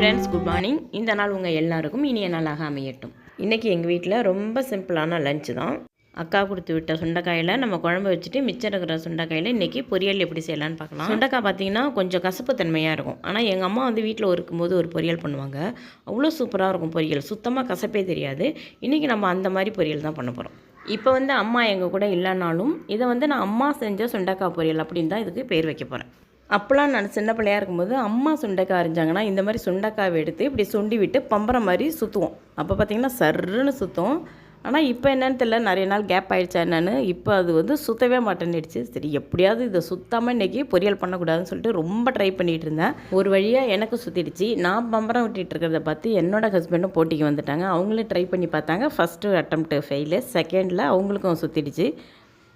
Friends good morning. இந்த நாள் உங்கள் எல்லாருக்கும் இனிய நாளாக அமையட்டும். இன்றைக்கி எங்கள் வீட்டில் ரொம்ப சிம்பிளான லஞ்சு தான். அக்கா கொடுத்து விட்ட சுண்டைக்காயில் நம்ம குழம்பு வச்சுட்டு மிச்சம் இருக்கிற சுண்டைக்காயில் இன்றைக்கி பொரியல் எப்படி செய்யலான்னு பார்க்கலாம். சுண்டைக்காய் பார்த்தீங்கன்னா கொஞ்சம் கசப்பு தன்மையாக இருக்கும். ஆனால் எங்கள் அம்மா வந்து வீட்டில் இருக்கும்போது ஒரு பொரியல் பண்ணுவாங்க. அவ்வளோ சூப்பராக இருக்கும் பொரியல். சுத்தமாக கசப்பே தெரியாது. இன்றைக்கி நம்ம அந்த மாதிரி பொரியல் தான் பண்ண போகிறோம் இப்போ வந்து அம்மா எங்கள் கூட இல்லைனாலும் இதை வந்து நான் அம்மா செஞ்ச சுண்டைக்காய் பொரியல் அப்படின்னு தான் இதுக்கு பேர் வைக்க போகிறேன் அப்போலாம் நான் சின்ன பிள்ளையா இருக்கும்போது அம்மா சுண்டைக்காய் அரிஞ்சாங்கன்னா இந்த மாதிரி சுண்டைக்காவை எடுத்து இப்படி சுண்டி விட்டு பம்பரம் மாதிரி சுற்றுவோம் அப்போ பார்த்திங்கன்னா சர்ருன்னு சுற்றும் ஆனால் இப்போ என்னன்னு தெரியல. நிறைய நாள் கேப் ஆகிடுச்சா என்னன்னு. இப்போ அது வந்து சுத்தவே மாட்டேன்னுடுச்சு. சரி எப்படியாவது இதை சுத்தாமல் இன்றைக்கி பொரியல் பண்ணக்கூடாதுன்னு சொல்லிட்டு ரொம்ப ட்ரை பண்ணிகிட்டு இருந்தேன். ஒரு வழியாக எனக்கு சுற்றிடுச்சு நான் பம்பரம் விட்டுட்டு இருக்கிறத பார்த்து என்னோடய ஹஸ்பண்டும் போட்டிக்கு வந்துட்டாங்க. அவங்களும் ட்ரை பண்ணி பார்த்தாங்க. ஃபஸ்ட்டு அட்டம்ப்ட் ஃபெயிலு செகண்டில் அவங்களுக்கும் சுற்றிடுச்சு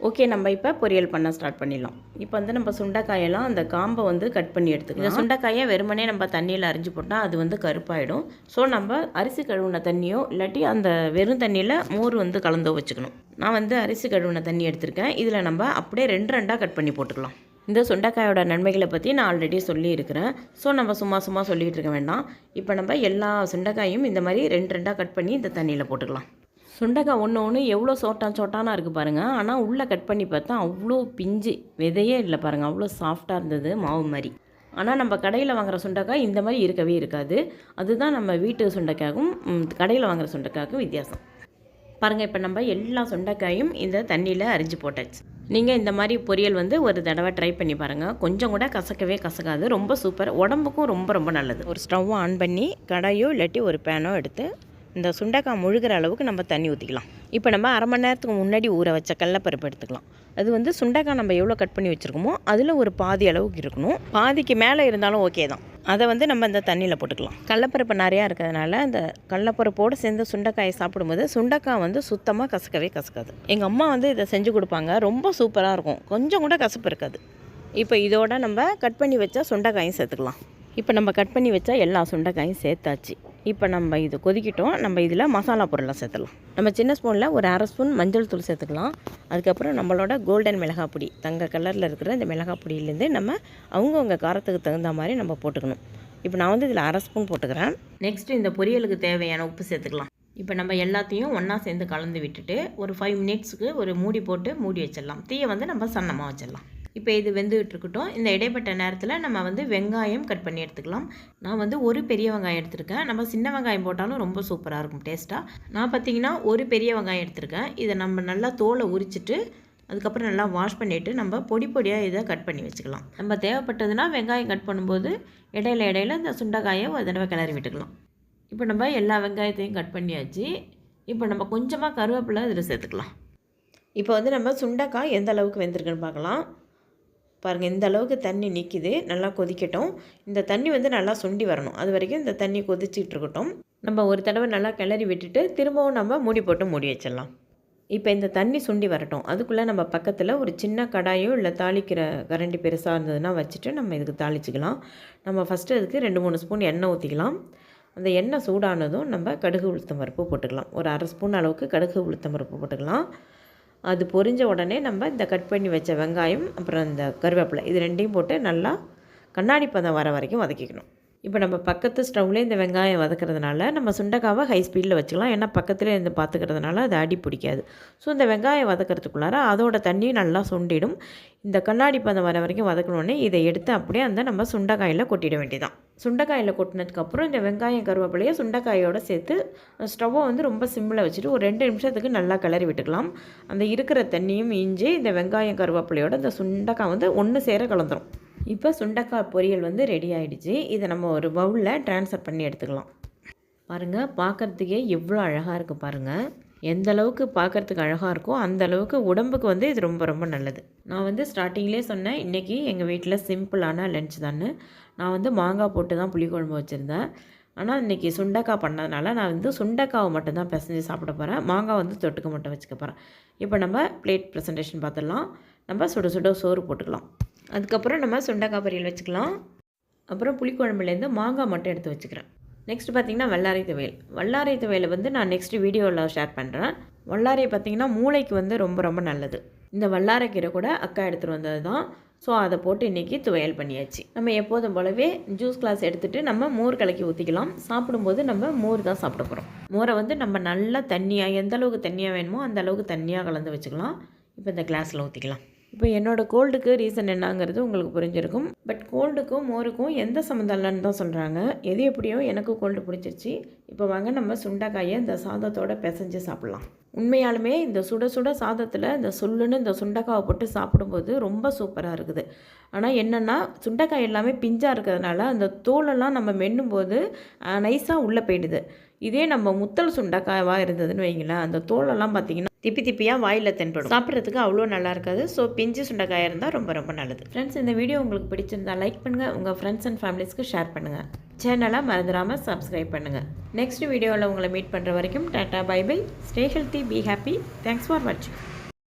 ஓகே நம்ம இப்போ பொரியல் பண்ண ஸ்டார்ட் பண்ணிடலாம். இப்போ வந்து நம்ம சுண்டைக்காயெல்லாம் அந்த காம்பை வந்து கட் பண்ணி எடுத்துக்கலாம். இந்த சுண்டைக்காயை வெறுமனே நம்ம தண்ணியில் அரிஞ்சு போட்டால் அது வந்து கருப்பாயிடும். ஸோ நம்ம அரிசி கழுவுன தண்ணியோ இல்லாட்டி அந்த வெறும் தண்ணியில் மோர் வந்து கலந்தோ வச்சுக்கணும். நான் வந்து அரிசி கழுவுன தண்ணி எடுத்திருக்கேன். இதில் நம்ம அப்படியே ரெண்டு ரெண்டாக கட் பண்ணி போட்டுக்கலாம். இந்த சுண்டைக்காயோட நன்மைகளை பற்றி நான் ஆல்ரெடி சொல்லியிருக்கிறேன். ஸோ நம்ம சும்மா சும்மா சொல்லிகிட்டு இருக்க வேண்டாம். இப்போ நம்ம எல்லா சுண்டைக்காயும் இந்த மாதிரி ரெண்டு ரெண்டாக கட் பண்ணி இந்த தண்ணியில் போட்டுக்கலாம். சுண்டைக்காய் ஒன்று ஒன்று எவ்வளோ சோட்டான் சோட்டானா இருக்குது பாருங்கள் ஆனால் உள்ளே கட் பண்ணி பார்த்தா அவ்வளோ பிஞ்சு. விதையே இல்லை பாருங்கள் அவ்வளோ சாஃப்டாக இருந்தது மாவு மாதிரி ஆனால் நம்ம கடையில் வாங்குகிற சுண்டைக்காய் இந்த மாதிரி இருக்கவே இருக்காது. அதுதான் நம்ம வீட்டு சுண்டைக்காய்க்கும் கடையில் வாங்குகிற சுண்டைக்காய்க்கும் வித்தியாசம். பாருங்கள் இப்போ நம்ம எல்லா சுண்டைக்காயும் இந்த தண்ணியில் அரிஞ்சு போட்டாச்சு. நீங்கள் இந்த மாதிரி பொரியல் வந்து ஒரு தடவை ட்ரை பண்ணி பாருங்கள் கொஞ்சம் கூட கசக்கவே கசக்காது. ரொம்ப சூப்பர் உடம்புக்கும் ரொம்ப ரொம்ப நல்லது. ஒரு ஸ்டவ் ஆன் பண்ணி கடாயோ இல்லாட்டி ஒரு பேனோ எடுத்து இந்த சுண்டைக்காய் முழுகிற அளவுக்கு நம்ம தண்ணி ஊற்றிக்கலாம் இப்போ நம்ம அரை மணி நேரத்துக்கு முன்னாடி ஊற வச்ச கடலப்பருப்பு எடுத்துக்கலாம். அது வந்து சுண்டைக்காய் நம்ம எவ்வளோ கட் பண்ணி வச்சுருக்கோமோ அதில் ஒரு பாதி அளவுக்கு இருக்கணும். பாதிக்கு மேலே இருந்தாலும் ஓகே தான். அதை வந்து நம்ம இந்த தண்ணியில் போட்டுக்கலாம். கடலப்பருப்பு நிறையா இருக்கிறதுனால அந்த கடலப்பருப்போடு சேர்ந்து சுண்டைக்காயை சாப்பிடும்போது சுண்டைக்காய் வந்து சுத்தமாக கசக்கவே கசக்காது. எங்கள் அம்மா வந்து இதை செஞ்சு கொடுப்பாங்க. ரொம்ப சூப்பராக இருக்கும். கொஞ்சம் கூட கசப்பு இருக்காது. இப்போ இதோட நம்ம கட் பண்ணி வச்சா சுண்டைக்காயும் சேர்த்துக்கலாம். இப்போ நம்ம கட் பண்ணி வச்சா எல்லா சுண்டைக்காயும் சேர்த்தாச்சு. இப்போ நம்ம இது கொதிக்கிட்டோம். நம்ம இதில் மசாலா பொருளாக சேர்த்துலாம் நம்ம சின்ன ஸ்பூனில் ஒரு அரை ஸ்பூன் மஞ்சள் தூள் சேர்த்துக்கலாம். அதுக்கப்புறம் நம்மளோட கோல்டன் மிளகா பொடி. தங்க கலரில் இருக்கிற இந்த மிளகா பொடியிலேருந்து நம்ம அவங்கவுங்க காரத்துக்கு தகுந்த மாதிரி நம்ம போட்டுக்கணும். இப்போ நான் வந்து இதில் அரை ஸ்பூன் போட்டுக்கிறேன். நெக்ஸ்ட்டு இந்த பொரியலுக்கு தேவையான உப்பு சேர்த்துக்கலாம். இப்போ நம்ம எல்லாத்தையும் ஒன்றா சேர்ந்து கலந்து விட்டுட்டு ஒரு ஃபைவ் மினிட்ஸுக்கு ஒரு மூடி போட்டு மூடி வச்சிடலாம். தீயை வந்து நம்ம சன்னமாக வச்சிடலாம். இப்போ இது வெந்துகிட்டு இருக்கட்டும் இந்த இடைப்பட்ட நேரத்தில் நம்ம வந்து வெங்காயம் கட் பண்ணி எடுத்துக்கலாம். நான் வந்து ஒரு பெரிய வெங்காயம் எடுத்திருக்கேன். நம்ம சின்ன வெங்காயம் போட்டாலும் ரொம்ப சூப்பராக இருக்கும் டேஸ்ட்டாக நான் பார்த்தீங்கன்னா ஒரு பெரிய வெங்காயம் எடுத்திருக்கேன். இதை நம்ம நல்லா தோலை உரிச்சிட்டு அதுக்கப்புறம் நல்லா வாஷ் பண்ணிவிட்டு நம்ம பொடி பொடியாக இதை கட் பண்ணி வச்சுக்கலாம். நம்ம தேவைப்பட்டதுன்னா வெங்காயம் கட் பண்ணும்போது இடையில இடையில இந்த சுண்டைக்காயை ஒரு தடவை கிளறி விட்டுக்கலாம். இப்போ நம்ம எல்லா வெங்காயத்தையும் கட் பண்ணியாச்சு. இப்போ நம்ம கொஞ்சமாக கருவேப்பிலை இதில் சேர்த்துக்கலாம். இப்போ வந்து நம்ம சுண்டைக்காய் எந்த அளவுக்கு வெந்திருக்குன்னு பார்க்கலாம். பாருங்கள் இந்த அளவுக்கு தண்ணி நிற்கிது நல்லா கொதிக்கட்டும். இந்த தண்ணி வந்து நல்லா சுண்டி வரணும். அது வரைக்கும் இந்த தண்ணி கொதிச்சிட்டு இருக்கட்டும் நம்ம ஒரு தடவை நல்லா கிளறி விட்டுட்டு திரும்பவும் நம்ம மூடி போட்டு மூடி வச்சிடலாம். இப்போ இந்த தண்ணி சுண்டி வரட்டும். அதுக்குள்ளே நம்ம பக்கத்தில் ஒரு சின்ன கடாயோ இல்லை தாளிக்கிற கரண்டி பெருசாக இருந்ததுன்னா வச்சுட்டு நம்ம இதுக்கு தாளிச்சிக்கலாம். நம்ம ஃபஸ்ட்டு அதுக்கு ரெண்டு மூணு ஸ்பூன் எண்ணெய் ஊற்றிக்கலாம் அந்த எண்ணெய் சூடானதும் நம்ம கடுகு உளுத்தம் பருப்பு போட்டுக்கலாம். ஒரு அரை ஸ்பூன் அளவுக்கு கடுகு உளுத்தம் பருப்பு போட்டுக்கலாம். அது பொரிஞ்ச உடனே நம்ம இந்த கட் பண்ணி வச்ச வெங்காயம் அப்புறம் இந்த கருவேப்பிலை இது ரெண்டையும் போட்டு நல்லா கண்ணாடி பதம் வர வரைக்கும் வதக்கிக்கணும். இப்போ நம்ம பக்கத்து ஸ்டவ்லேயே இந்த வெங்காயம் வதக்கிறதுனால நம்ம சுண்டைக்காவை ஹை ஸ்பீடில் வச்சுக்கலாம். ஏன்னா பக்கத்தில் இருந்து பார்த்துக்கிறதுனால அது அடி பிடிக்காது. ஸோ இந்த வெங்காயம் வதக்கிறதுக்குள்ளார அதோட தண்ணி நல்லா சுண்டிடும். இந்த கண்ணாடி பதம் வர வரைக்கும் வதக்கணுன்னே இதை எடுத்து அப்படியே அந்த நம்ம சுண்டைக்காயில் கொட்டிட வேண்டியதான் சுண்டைக்காயில் கொட்டினதுக்கப்புறம் இந்த வெங்காயம் கருவேப்பிலையை சுண்டைக்காயோட சேர்த்து ஸ்டவ்வை வந்து ரொம்ப சிம்மில் வச்சுட்டு ஒரு ரெண்டு நிமிஷத்துக்கு நல்லா கிளறி விட்டுக்கலாம். அந்த இருக்கிற தண்ணியும் இஞ்சி இந்த வெங்காயம் கருவேப்பிலையோட இந்த சுண்டைக்காய் வந்து ஒன்று சேர கலந்துரும். இப்போ சுண்டக்காய் பொரியல் வந்து ரெடி ஆகிடுச்சு இதை நம்ம ஒரு பவுலில் ட்ரான்ஸ்ஃபர் பண்ணி எடுத்துக்கலாம். பாருங்கள் பார்க்குறதுக்கே எவ்வளோ அழகாக இருக்குது பாருங்கள் எந்த அளவுக்கு பார்க்குறதுக்கு அழகாக இருக்கோ அந்த அளவுக்கு உடம்புக்கு வந்து இது ரொம்ப ரொம்ப நல்லது. நான் வந்து ஸ்டார்டிங்லேயே சொன்னேன் இன்றைக்கி எங்கள் வீட்டில் சிம்பிளான லன்ச் தான்னு. நான் வந்து மாங்காய் போட்டு தான் புளிக்குழம்பு வச்சுருந்தேன். ஆனால் இன்றைக்கி சுண்டக்காய் பண்ணதுனால நான் வந்து சுண்டக்காவை மட்டும்தான் பிசைஞ்சு சாப்பிட போகிறேன் மாங்காய் வந்து தொட்டுக்க மட்டும் வச்சுக்க போகிறேன் இப்போ நம்ம பிளேட் ப்ரெசன்டேஷன் பார்த்துடலாம். நம்ம சுட சுட சோறு போட்டுக்கலாம். அதுக்கப்புறம் நம்ம சுண்டக்காய் பொரியல் வச்சுக்கலாம். அப்புறம் புளிக்குழம்புலேருந்து மாங்காய் மட்டும் எடுத்து வச்சுக்கிறேன். நெக்ஸ்ட் பார்த்திங்கன்னா வல்லாரை துவையல். வல்லாரை துவையலை வந்து நான் நெக்ஸ்ட் வீடியோவில் ஷேர் பண்ணுறேன் வல்லாரை பார்த்திங்கன்னா மூளைக்கு வந்து ரொம்ப ரொம்ப நல்லது. இந்த வல்லாரைக்கீரை கூட அக்கா எடுத்துகிட்டு வந்தது தான். ஸோ அதை போட்டு இன்றைக்கி துவையல் பண்ணியாச்சு. நம்ம எப்போதும் போலவே ஜூஸ் கிளாஸ் எடுத்துகிட்டு நம்ம மோர் கலக்கி ஊற்றிக்கலாம் சாப்பிடும்போது நம்ம மோர் தான் சாப்பிட போகிறோம் மோரை வந்து நம்ம நல்லா தண்ணியாக எந்த அளவுக்கு தண்ணியாக வேணுமோ அந்த அளவுக்கு தண்ணியாக கலந்து வச்சுக்கலாம். இப்போ இந்த கிளாஸில் ஊற்றிக்கலாம் இப்போ என்னோடய கோல்டுக்கு ரீசன் என்னங்கிறது உங்களுக்கு புரிஞ்சிருக்கும். பட் கோல்டுக்கும் மோருக்கும் எந்த சம்மந்தம் இல்லைன்னு தான் சொல்கிறாங்க எது எப்படியோ எனக்கு கோல்டு பிடிச்சிருச்சு. இப்போ வாங்க நம்ம சுண்டைக்காயை இந்த சாதத்தோட பிசைஞ்சு சாப்பிட்லாம். உண்மையாலுமே இந்த சுட சுட சாதத்தில் இந்த சொல்லுன்னு இந்த சுண்டைக்காவை போட்டு சாப்பிடும்போது ரொம்ப சூப்பராக இருக்குது. ஆனால் என்னென்னா சுண்டைக்காய் எல்லாமே பிஞ்சாக இருக்கிறதுனால அந்த தோலெல்லாம் நம்ம மென்னும்போது நைஸாக உள்ளே போயிடுது. இதே நம்ம முத்தல் சுண்டைக்காவாக இருந்ததுன்னு வைங்களேன் அந்த தோலெல்லாம் பார்த்திங்கன்னா திப்பி திப்பியாக வாயில் தென்படும். சாப்பிட்றதுக்கு அவ்வளோ நல்லா இருக்காது. ஸோ பிஞ்சு சுண்டைக்காயாக இருந்தால் ரொம்ப ரொம்ப நல்லது. ஃப்ரெண்ட்ஸ் இந்த வீடியோ உங்களுக்கு பிடிச்சிருந்தா லைக் பண்ணுங்கள் உங்கள் ஃப்ரெண்ட்ஸ் அண்ட் ஃபேமிலிஸ்க்கு ஷேர் பண்ணுங்கள் சேனலாக மறந்துடாமல் சப்ஸ்கிரைப் பண்ணுங்கள் நெக்ஸ்ட் வீடியோவில் உங்களை மீட் பண்ணுற வரைக்கும் tata bye bye stay healthy be happy thanks for வாட்சிங்